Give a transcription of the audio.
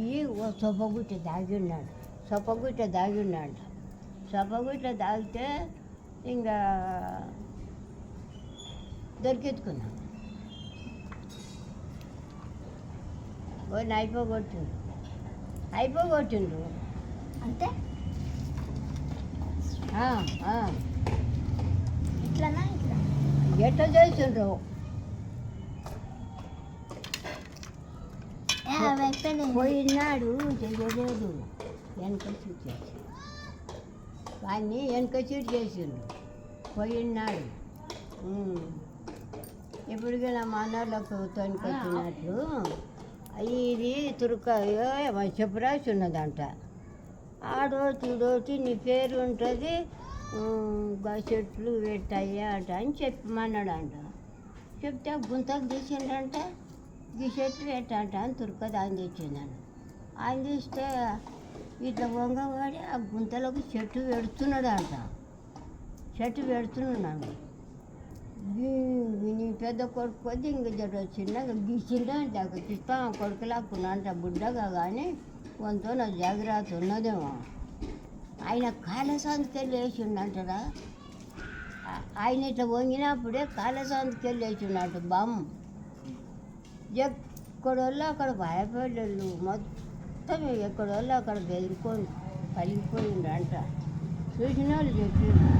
ఓ సొప్పగుట్ట దాగి ఉన్నాడు. సొప్పగుట్ట దాగి ఉన్నాడు. సొప్పగుట్ట దాగితే ఇంకా దొరికెత్తుకున్నాం. పోయిన అయిపోగొట్టిండు. అయిపోగొట్టిండు. అంతే. ఇట్లనా ఇట్లా? ఎట్లా చేసిండ్రు? పోయినాడు చెయ్యలేదు వెనక సీట్ చేసి వాడిని వెనక సీట్ చేసిండు. పోయినాడు. ఇప్పటికీ నా మనోళ్ళకు తొనికొచ్చినట్లు ఇది తురుకాయో ఏమో చెప్పు రాసి ఉన్నదంట. ఆడోటి ఈడోటి నీ పేరు ఉంటుంది చెట్లు పెట్టాయి అంట అని చెప్పమన్నాడు అంట చెప్తే గుంతకు తీసిండంట. ఈ షర్ట్ రేట్ అంట అని తురుక దాన్ని తెచ్చిందంట ఆయన తీస్తే ఇట్లా వంగవాడి ఆ గుంతలోకి చెట్టు పెడుతున్నాడు అంట చెట్టు పెడుతున్నాడు నీ పెద్ద కొడుకు కొద్ది ఇంక జర చిన్నగా గీచిండే చిస్తా అక్కడ ఇస్తాం కొడుకులాక్కున్నా అంట బుడ్డగా కానీ కొంత నా జాగ్రత్త ఉన్నదేమో. ఆయన కాళసాంతికెళ్ళి వేసిండంటారా ఆ- ఆయన ఇట్లా వంగినప్పుడే కాళసాంతికెళ్ళి వేసిండంట బామ్మ ఎక్కడోళ్ళు అక్కడ భయపడేళ్ళు మొత్తం ఎక్కడోళ్ళు అక్కడ బెదిరికొని పలిగిపోయిండ్రంట చూసిన వాళ్ళు చెప్పారు